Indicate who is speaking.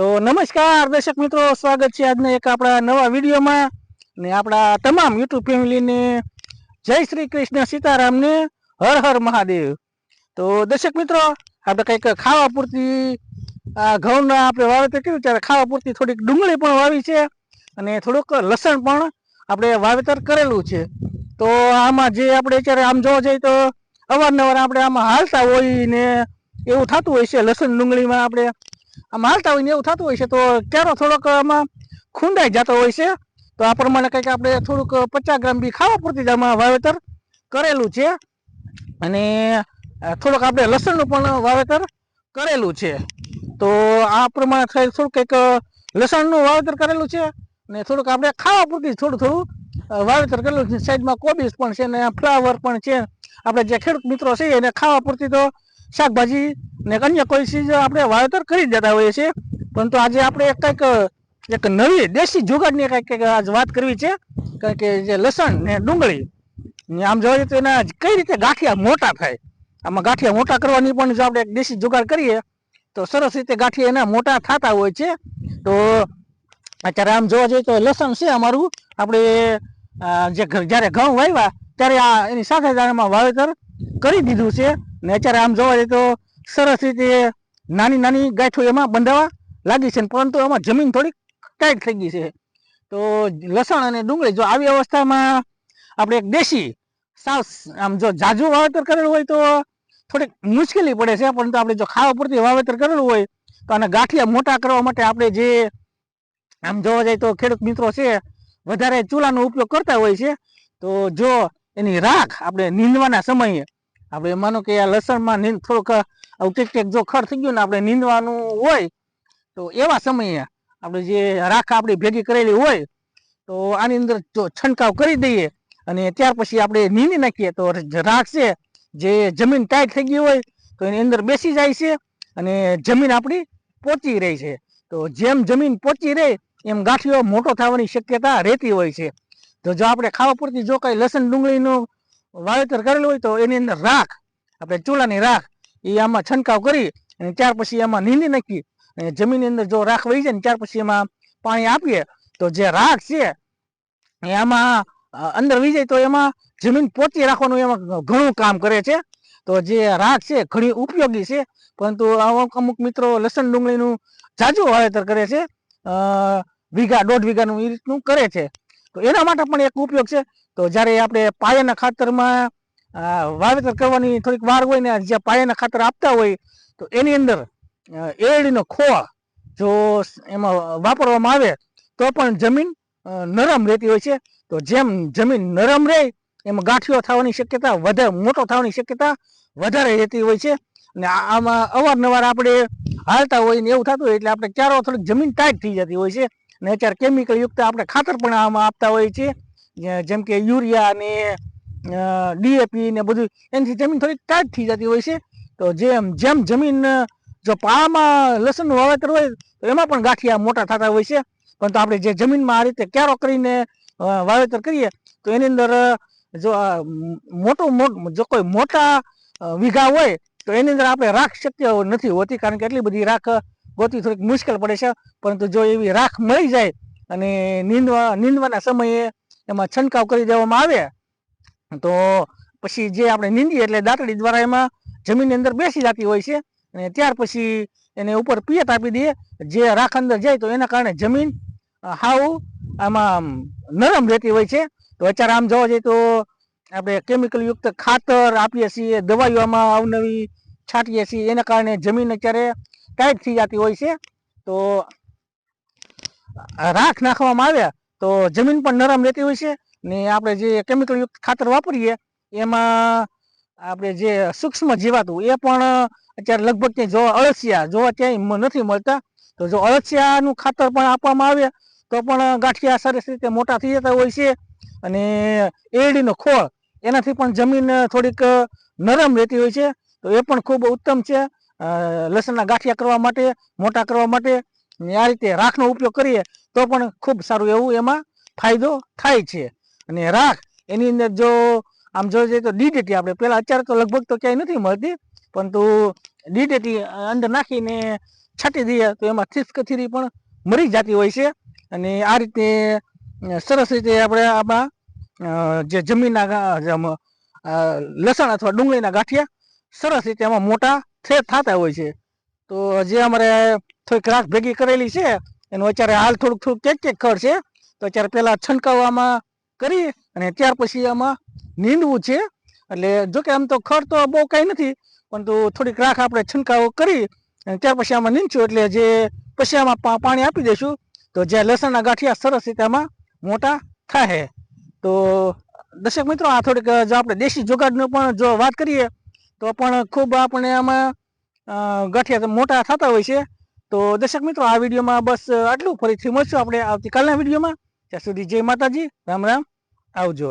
Speaker 1: તો નમસ્કાર, દર્શક મિત્રો, સ્વાગત છે આજના એક આપણા નવા વિડીયોમાં. ને આપણા તમામ યુટ્યુબ ફેમિલીને જય શ્રી કૃષ્ણ સીતારામને હર હર મહાદેવ. તો દર્શક મિત્રો, આપણે કંઈક ખાવા પૂરતી, આ ઘઉંના આપણે વાવેતર કર્યું ત્યારે ખાવા પૂરતી થોડીક ડુંગળી પણ વાવી છે અને થોડુંક લસણ પણ આપણે વાવેતર કરેલું છે. તો આમાં જે આપણે અત્યારે આમ જોવા જઈએ તો અવારનવાર આપણે આમાં હાલતા હોય ને એવું થતું હોય છે, લસણ ડુંગળીમાં આપણે આમ હાલતા હોય ને એવું થતું હોય છે, તો ક્યારો થોડોક આમાં ખૂંડાઈ જતો હોય છે, તો આ પ્રમાણે કંઈક આપણે થોડુંક પચાસ ગ્રામ બી ખાવા પૂરતી જ આમાં વાવેતર કરેલું છે. અને થોડુંક આપણે લસણનું પણ વાવેતર કરેલું છે. તો આ પ્રમાણે થઈ થોડુંક કંઈક લસણનું વાવેતર કરેલું છે, ને થોડુંક આપણે ખાવા પૂરતી થોડું થોડું વાવેતર કરેલું છે. સાઈડમાં કોબીજ પણ છે ને ફ્લાવર પણ છે. આપણે જે ખેડૂત મિત્રો છે એને ખાવા પૂરતી તો શાકભાજી ને અન્ય કોઈ ચીજ આપણે વાવેતર કરી દેતા હોઈએ છીએ. પરંતુ આજે આપણે કંઈક, એક નવી દેશી જુગાડની કંઈક કંઈક આજ વાત કરવી છે. કારણ કે જે લસણ ને ડુંગળી, ને આમ જોઈએ તો એના કઈ રીતે ગાંઠિયા મોટા થાય? આમાં ગાંઠિયા મોટા કરવાની પણ જો આપણે એક દેશી જુગાડ કરીએ, તો સરસ રીતે ગાંઠિયા એના મોટા થતા હોય છે. તો અત્યારે આમ જોવા જઈએ તો લસણ છે અમારું. આપણે જે જ્યારે ઘઉં વાવ્યા, ત્યારે આ એની સાથે જ વાવેતર કરી દીધું છે. ને અત્યારે આમ જોવા જઈએ તો સરસ રીતે નાની નાની ગાંઠો એમાં બંધાવા લાગી છે પરંતુ એમાં જમીન થોડીક ટાઈટ થઈ ગઈ છે. તો લસણ અને ડુંગળી જો આવી અવસ્થામાં આપણે એક દેશી સાવ આમ જો જાજુ વાવેતર કરેલું હોય તો થોડીક મુશ્કેલી પડે છે, પરંતુ આપણે જો ખાવા પૂરતી વાવેતર કરેલું હોય તો આને ગાંઠિયા મોટા કરવા માટે આપણે જે આમ જોવા જઈએ તો ખેડૂત મિત્રો છે, વધારે ચૂલાનો ઉપયોગ કરતા હોય છે. તો જો એની રાખ આપણે નીંદવાના સમયે આપણે માનો કે આ લસણમાં નીંદ થોડુંક ટેક ટેક જો ખર થઈ ગયું ને આપણે નીંદવાનું હોય, તો એવા સમયે આપણે જે રાખ આપણી ભેગી કરેલી હોય, તો આની અંદર જો છંટકાવ કરી દઈએ અને ત્યાર પછી આપણે નીંદી નાખીએ, તો રાખ છે, જે જમીન ટાઈટ થઈ ગઈ હોય, તો એની અંદર બેસી જાય છે અને જમીન આપણી પોચી રહી છે. તો જેમ જમીન પોચી રહે, એમ ગાંઠિયો મોટો થવાની શક્યતા રહેતી હોય છે. તો જો આપણે ખાવા પૂરતી જો કાંઈ લસણ ડુંગળીનું વાવેતર કરેલું હોય તો એની અંદર રાખ, આપણે ચૂલાની રાખ એ આમાં છંટકાવ કરી અને ત્યાર પછી એમાં નીંદી નાખી અને જમીનની અંદર જો રાખ વહી જાય ને ત્યાર પછી એમાં પાણી આપીએ, તો જે રાખ છે એ અંદર વહી જાય તો એમાં જમીન પોતી રાખવાનું એમાં ઘણું કામ કરે છે. તો જે રાખ છે ઘણી ઉપયોગી છે, પરંતુ અમુક અમુક મિત્રો લસણ ડુંગળીનું જાજુ વાવેતર કરે છે વીઘા, દોઢ વીઘાનું એ રીતનું કરે છે. તો એના માટે પણ એક ઉપયોગ છે. તો જ્યારે આપણે પાયાના ખાતરમાં વાવેતર કરવાની થોડીક વાર હોય ને જે પાયાના ખાતર આપતા હોય, તો એની અંદર એરડીનો ખોવા જો એમાં વાપરવામાં આવે, તો પણ જમીન નરમ રહેતી હોય છે. તો જેમ જમીન નરમ રહે, એમાં ગાંઠિયો થવાની શક્યતા વધારે મોટો થવાની શક્યતા વધારે રહેતી હોય છે. અને આમાં અવારનવાર આપણે હાલતા હોય ને એવું થતું હોય, એટલે આપણે ક્યારો થોડીક જમીન ટાઈટ થઈ જતી હોય છે. ને અત્યારે કેમિકલ યુક્ત આપણે ખાતર પણ આમાં આપતા હોઈએ છીએ જેમ કે યુરિયા ને ડીએપી ને બધું, એનાથી જમીન થોડીક ટાઈટ થઈ જતી હોય છે. તો જેમ જેમ જમીન જો પાળામાં લસણનું વાવેતર હોય, તો એમાં પણ ગાંઠિયા મોટા થતા હોય છે. પરંતુ આપણે જે જમીનમાં આ રીતે ક્યારો કરીને વાવેતર કરીએ, તો એની અંદર જો મોટું જો કોઈ મોટા વીઘા હોય, તો એની અંદર આપણે રાખ શક્ય નથી હોતી, કારણ કે એટલી બધી રાખ ગોતવી થોડીક મુશ્કેલ પડે છે, પરંતુ જો એવી રાખ મળી જાય અને નીંદવા, નીંદવાના સમયે એમાં છંટકાવ કરી દેવામાં આવે, તો પછી જે આપણે નીંદીએ એટલે દાંતડી દ્વારા એમાં જમીનની અંદર બેસી જતી હોય છે અને ત્યાર પછી એને ઉપર પિયત આપી દઈએ. જે રાખ અંદર જાય તો એના કારણે જમીન હાવ આમાં નરમ રહેતી હોય છે. તો અત્યારે આમ જોવા જઈએ તો આપણે કેમિકલ યુક્ત ખાતર આપીએ છીએ, દવાઈઓમાં અવનવી છાંટીએ છીએ. એના કારણે જમીન અત્યારે ટાઈટ થઈ જતી હોય છે, તો રાખ નાખવામાં આવે તો જમીન પણ નરમ રહેતી હોય છે, ને આપણે જે કેમિકલયુક્ત ખાતર વાપરીએ, એમાં આપણે જે સૂક્ષ્મ જીવાતું એ પણ અત્યારે લગભગ ત્યાં જોવા અળસિયા, જોવા ક્યાંય નથી મળતા. તો જો અળસિયાનું ખાતર પણ આપવામાં આવે, તો પણ ગાંઠિયા સરસ રીતે મોટા થઈ જતા હોય છે, અને એરડીનો ખોળ, એનાથી પણ જમીન થોડીક નરમ રહેતી હોય છે, તો એ પણ ખૂબ ઉત્તમ છે. લસણના ગાંઠિયા કરવા માટે, મોટા કરવા માટે આ રીતે રાખનો ઉપયોગ કરીએ તો પણ ખૂબ સારું એવું એમાં ફાયદો થાય છે. અને રાખ એની અંદર જો આમ જોઈએ તો ડીડેટી આપણે પહેલાં અત્યારે તો લગભગ તો ક્યાંય નથી મળતી, પરંતુ ડીડેટી અંદર નાખીને છાંટી દઈએ તો એમાં થીસકથીરી પણ મરી જતી હોય છે. અને આ રીતે સરસ રીતે આપણે આમાં જે જમીનના લસણ અથવા ડુંગળીના ગાંઠિયા સરસ રીતે એમાં મોટા થે- થતા હોય છે. તો જે અમારે થોડીક રાખ ભેગી કરેલી છે, એનું અત્યારે હાલ થોડુંક થોડુંક કેક કેક ખડ છે, તો અત્યારે પહેલાં છંટકાવવામાં કરી અને ત્યાર પછી આમાં નીંદવું છે. એટલે જો કે આમ તો ખડ તો બહુ કાંઈ નથી, પરંતુ થોડીક રાખ આપણે છંટકાવ કરી અને ત્યાર પછી આમાં નીંદશું. એટલે જે પછી આમાં પાણી આપી દઈશું, તો જે લસણના ગાંઠિયા સરસ રીતે આમાં મોટા થાય તો દર્શક મિત્રો, આ થોડીક, જો આપણે દેશી જોગાડનું પણ જો વાત કરીએ તો પણ ખૂબ આપણે આમાં ગઠિયા મોટા થતા હોય છે. તો દર્શક મિત્રો, આ વિડીયોમાં બસ આટલું. ફરીથી મળશું આપણે આવતીકાલના વિડીયોમાં. ત્યાં સુધી જય માતાજી. રામ રામ. આવજો.